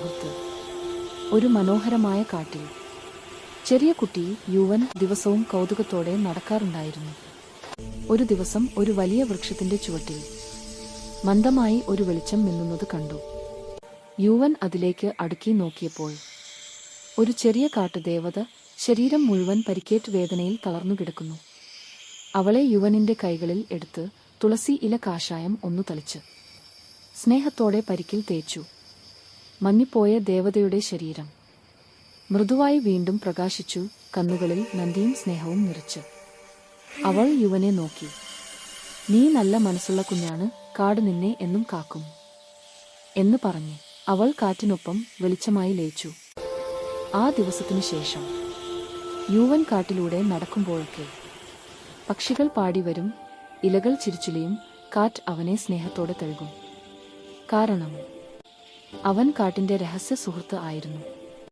സുഹൃത്ത് ഒരു മനോഹരമായ കാട്ടിൽ ചെറിയ കുട്ടി യുവൻ ദിവസവും കൗതുകത്തോടെ നടക്കാറുണ്ടായിരുന്നു. ഒരു ദിവസം ഒരു വലിയ വൃക്ഷത്തിന്റെ ചുവട്ടിൽ മന്ദമായി ഒരു വെളിച്ചം മിന്നുന്നത് കണ്ടു. യുവൻ അതിലേക്ക് അടുക്കി നോക്കിയപ്പോൾ ഒരു ചെറിയ കാട്ടുദേവത ശരീരം മുഴുവൻ പരിക്കേറ്റ് വേദനയിൽ തളർന്നു കിടക്കുന്നു. അവളെ യുവനിന്റെ കൈകളിൽ എടുത്ത് തുളസി ഇല കാഷായം ഒന്നു തളിച്ച് സ്നേഹത്തോടെ പരിക്കിൽ തേച്ചു. മങ്ങിപ്പോയ ദേവതയുടെ ശരീരം. മൃദുവായി വീണ്ടും പ്രകാശിച്ചു കണ്ണുകളിൽ നന്ദിയും സ്നേഹവും നിറച്ചു. അവൾ യുവനെ നോക്കി. നീ നല്ല മനസ്സുള്ള കുഞ്ഞാണ് കാട് നിന്നെ എന്നും കാക്കും എന്ന് പറഞ്ഞ് അവൾ കാറ്റിനൊപ്പം വെളിച്ചമായി ലയിച്ചു. ആ ദിവസത്തിനു ശേഷം യുവൻ കാട്ടിലൂടെ നടക്കുമ്പോഴൊക്കെ പക്ഷികൾ പാടിവരും ഇലകൾ ചിരിച്ചിലിയും കാറ്റ് അവനെ സ്നേഹത്തോടെ തഴുകും. കാരണം അവൻ കാട്ടിന്റെ രഹസ്യ സുഹൃത്ത് ആയിരുന്നു